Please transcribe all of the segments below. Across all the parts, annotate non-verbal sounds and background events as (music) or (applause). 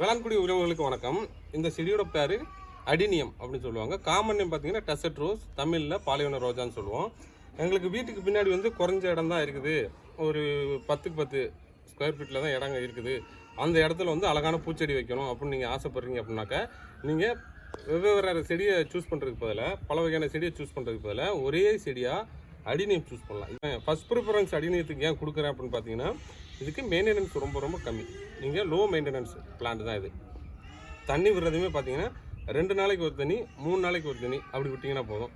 வேளாண்குடி உறவுகளுக்கு வணக்கம். இந்த செடியோட பேர் அடினியம் அப்படின்னு சொல்லுவாங்க. காமன் நேம் பார்த்தீங்கன்னா டசட் ரோஸ் தமிழில் பாலைவன ரோஜான்னு சொல்லுவோம். எங்களுக்கு வீட்டுக்கு பின்னாடி வந்து குறைஞ்ச இடம் தான் இருக்குது. ஒரு பத்துக்கு பத்து ஸ்கொயர் ஃபீட்டில் தான் இடங்க இருக்குது. அந்த இடத்துல வந்து அழகான பூச்செடி வைக்கணும் அப்படின்னு நீங்கள் ஆசைப்படுறீங்க அப்படின்னாக்கா நீங்கள் வெவ்வேறு செடியை சூஸ் பண்ணுறதுக்கு பதிலாக பல வகையான செடியை சூஸ் பண்ணுறதுக்கு பதிலாக ஒரே செடியாக அடிநியம் சூஸ் பண்ணலாம். ஃபர்ஸ்ட் ப்ரிஃபரன்ஸ் அடிநியத்துக்கு ஏன் கொடுக்குறேன் அப்படின்னு பார்த்தீங்கன்னா இதுக்கு மெயின்டெனன்ஸ் ரொம்ப ரொம்ப கம்மி. நீங்கள் லோ மெயின்டெனன்ஸ் பிளான்ட் தான் இது. தண்ணி விடுறதுமே பார்த்தீங்கன்னா ரெண்டு நாளைக்கு ஒரு தண்ணி மூணு நாளைக்கு ஒரு தண்ணி அப்படி விட்டிங்கன்னா போதும்.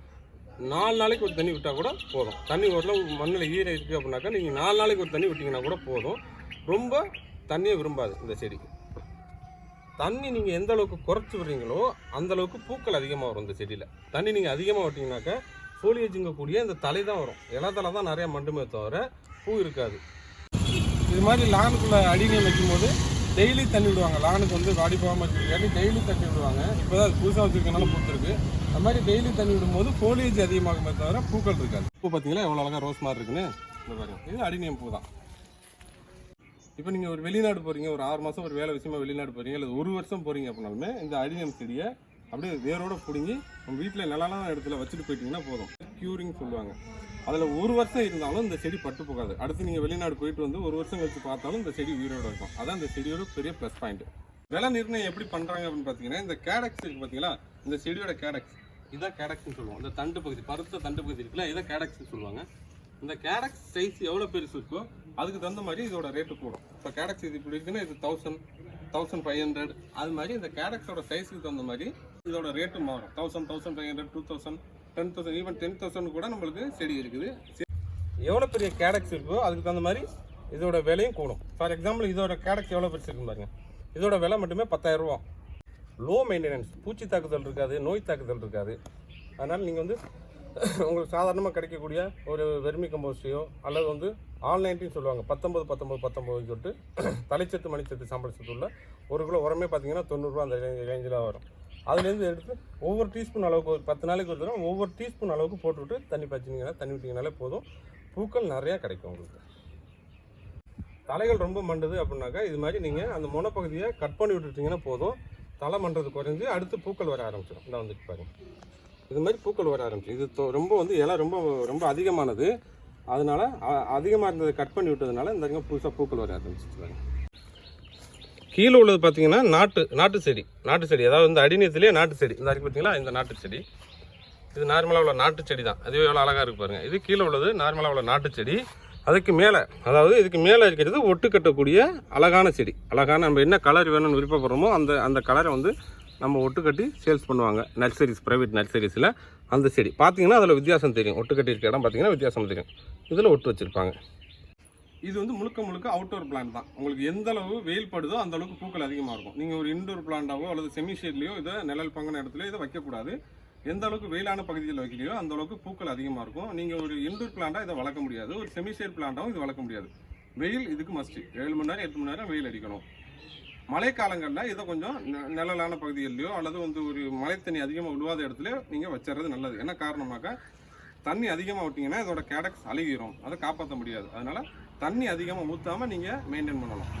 நாலு நாளைக்கு ஒரு தண்ணி விட்டால் கூட போதும். தண்ணி ஓரளவு மண்ணில் ஈர இருக்குது அப்படின்னாக்கா நீங்கள் நாலு நாளைக்கு ஒரு தண்ணி விட்டிங்கன்னா கூட போதும். ரொம்ப தண்ணியை விரும்பாது இந்த செடிக்கு. தண்ணி நீங்கள் எந்த அளவுக்கு குறைச்சி விடுறீங்களோ அந்தளவுக்கு பூக்கள் அதிகமாக வரும் இந்த செடியில். தண்ணி நீங்கள் அதிகமாக விட்டிங்கனாக்கா ஃபோலியேஜுங்க கூடிய இந்த தலை தான் வரும். இலை தலை தான் நிறையா மண்டுமே தவிர பூ இருக்காது. இது மாதிரி லானுக்குள்ளே அடிநீர் வைக்கும்போது டெய்லி தண்ணி விடுவாங்க. லானுக்கு வந்து வாடி போகாமல் வச்சிருக்காரு. டெய்லி தண்ணி விடுவாங்க. இப்போ தான் புதுசாக வச்சுருக்கனால பூத்துருக்கு. அது மாதிரி டெய்லி தண்ணி விடும்போது ஃபோலியேஜ் அதிகமாகுமே தவிர பூக்கள் இருக்காது. பூ பார்த்தீங்களா? எவ்வளோ அழகாக ரோஸ் மாதிரி இருக்குன்னு? இந்த பாருங்க. இது அடிநியம் பூ தான். இப்போ நீங்கள் ஒரு வெளிநாடு போகிறீங்க ஒரு ஆறு மாதம் ஒரு வேலை விஷயமா வெளிநாடு போகிறீங்க இல்லை ஒரு வருஷம் போகிறீங்க அப்படின்னாலுமே இந்த அடிநியம் செடியை அப்படியே வேரோட பிடுங்கி நம்ம வீட்டில் நிலான இடத்துல வச்சுட்டு போயிட்டீங்கன்னா போதும். க்யூரிங் சொல்லுவாங்க. அதில் ஒரு வருஷம் இருந்தாலும் இந்த செடி பட்டு போகாது. அடுத்து நீங்கள் வெளிநாடு போயிட்டு வந்து ஒரு வருஷம் கழிச்சு பார்த்தாலும் இந்த செடி உயிரோட இருக்கும். அதான் இந்த செடியோட பெரிய ப்ளஸ் பாயிண்ட் விலை நிர்ணயம் எப்படி பண்ணுறாங்க அப்படின்னு பார்த்தீங்கன்னா இந்த கேடக்ஸ் இருக்கு பார்த்தீங்களா இந்த செடியோட கேடக்ஸ் இதான் கேடக்ஸ்னு சொல்லுவோம். இந்த தண்டு பகுதி பருத்த தண்டு பகுதி இருக்குல்ல இதை கேடக்ஸ்னு சொல்லுவாங்க. இந்த கேடக்ஸ் சைஸ் எவ்வளோ பெருசு இருக்கோ அதுக்கு தகுந்த மாதிரி இதோட ரேட்டு கூடும். இப்போ கேடக்ஸ் இது இப்படி இருக்குன்னா இது தௌசண்ட் தௌசண்ட் ஃபைவ் ஹண்ட்ரட் அது மாதிரி இந்த கேடக்ஸோட சைஸுக்கு தகுந்த மாதிரி இதோட ரேட்டு மாறும். Thousand thousand five hundred two thousand ten thousand even ten thousand கூட நம்மளுக்கு செடி இருக்குது. எவ்வளோ பெரிய கேடக்ஸ் இருக்கோ அதுக்கு தகுந்த மாதிரி இதோட விலையும் கூடும். ஃபார் எக்ஸாம்பிள் இதோட கேடக்ஸ் எவ்வளோ பெருசு இருக்குன்னு பாருங்க. இதோட விலை மட்டுமே பத்தாயிரரூவா லோ மெயின்டெனன்ஸ் பூச்சி தாக்குதல் இருக்காது நோய் தாக்குதல் இருக்காது. அதனால் நீங்கள் வந்து (coughs) உங்களுக்கு சாதாரணமாக கிடைக்கக்கூடிய ஒரு வெர்மி கம்போஸ்டையோ அல்லது வந்து ஆன்லைன்ட்டையும் சொல்லுவாங்க. பத்தொம்பது பத்தொம்பது பத்தொம்பது சொல்லிட்டு (coughs) தலைச்சத்து மணிச்சத்து சாம்பல் சத்து உள்ள ஒரு கிலோ உரமே பார்த்தீங்கன்னா தொண்ணூறுரூவா அந்த ரேஞ்சில் வரும். அதுலேருந்து எடுத்து ஒவ்வொரு டீஸ்பூன் அளவுக்கு ஒரு பத்து நாளைக்கு ஒரு தடவை ஒவ்வொரு டீஸ்பூன் அளவுக்கு போட்டுவிட்டு தண்ணி பச்சிங்கன்னா தண்ணி விட்டிங்கனாலே போதும். பூக்கள் நிறையா கிடைக்கும் உங்களுக்கு. தலைகள் ரொம்ப மண்டுது அப்படின்னாக்கா இது மாதிரி நீங்கள் அந்த முனைப்பகுதியை கட் பண்ணி விட்டுட்டீங்கன்னா போதும். தலை மண்டது குறைஞ்சி அடுத்து பூக்கள் வர ஆரம்பிச்சிடும். இந்த வந்துட்டு பாருங்க. இது மாதிரி பூக்கள் வர ஆரம்பிச்சு இது தொ- ரொம்ப வந்து இலை ரொம்ப ரொம்ப அதிகமானது. அதனால் அ- அதிகமாக இருந்ததை கட் பண்ணி விட்டதுனால இந்த புதுசாக பூக்கள் வர ஆரம்பிச்சிட்டு பாருங்க. கீழே உள்ளது பார்த்தீங்கன்னா நாட்டு நாட்டு செடி நாட்டு செடி. அதாவது இந்த அடிநியத்திலே நாட்டு செடி. இந்த இருக்கு பார்த்தீங்களா? இந்த நாட்டு செடி. இது நார்மலாக உள்ள நாட்டு செடி தான். அதுவே எவ்வளோ அழகாக இருக்கு பாருங்கள் இது கீழே உள்ளது நார்மலாக உள்ள நாட்டு செடி. அதுக்கு மேலே அதாவது இதுக்கு மேலே இருக்கிறது ஒட்டு கட்டக்கூடிய அழகான செடி. அழகான நம்ம என்ன கலர் வேணும்னு விருப்பப்படுறோமோ அந்த அந்த கலரை வந்து நம்ம ஒட்டு கட்டி சேல்ஸ் பண்ணுவாங்க. நர்சரிஸ் ப்ரைவேட் நர்சரிஸில் அந்த செடி. பார்த்தீங்கன்னா அதில் வித்தியாசம் தெரியும். ஒட்டு கட்டி இருக்க இடம் பார்த்தீங்கன்னா வித்தியாசம் தெரியும். இதில் ஒட்டு வச்சுருப்பாங்க. இது வந்து முழுக்க முழுக்க அவுட்டோர் பிளான்ட் தான். உங்களுக்கு எந்த அளவு வெயில் படுதோ அந்த அளவுக்கு பூக்கள் அதிகமாக இருக்கும். நீங்கள் ஒரு இன்டோர் பிளான்ட்டாவோ அல்லது செமி ஷேட்லேயோ இதை நிழல் பங்கின இடத்துலையோ இதை வைக்கக்கூடாது எந்த அளவுக்கு வெயிலான பகுதியில் வைக்கலையோ அந்த அளவுக்கு பூக்கள் அதிகமாக இருக்கும். நீங்கள் ஒரு இன்டோர் பிளான்ட்டாக இதை வளர்க்க முடியாது. ஒரு செமி ஷேட் பிளான்ட்டாகவும் இது வளர்க்க முடியாது. வெயில் இதுக்கு மஸ்ட்டு ஏழு மணி நேரம் எட்டு மணி நேரம் வெயில் அடிக்கணும். மழைக்காலங்களில் இதை கொஞ்சம் நிழலான பகுதியிலையோ அல்லது வந்து ஒரு மழை தண்ணி அதிகமாக விழுவாத இடத்துல நீங்கள் வச்சுறது நல்லது. என்ன காரணமாக? தண்ணி அதிகமாக விட்டிங்கன்னா இதோட கேடக்ஸ் அழுகிரும் அதை காப்பாற்ற முடியாது. அதனால் தண்ணி அதிகமாக ஊற்றாமல் நீங்கள் மெயின்டைன் பண்ணணும்.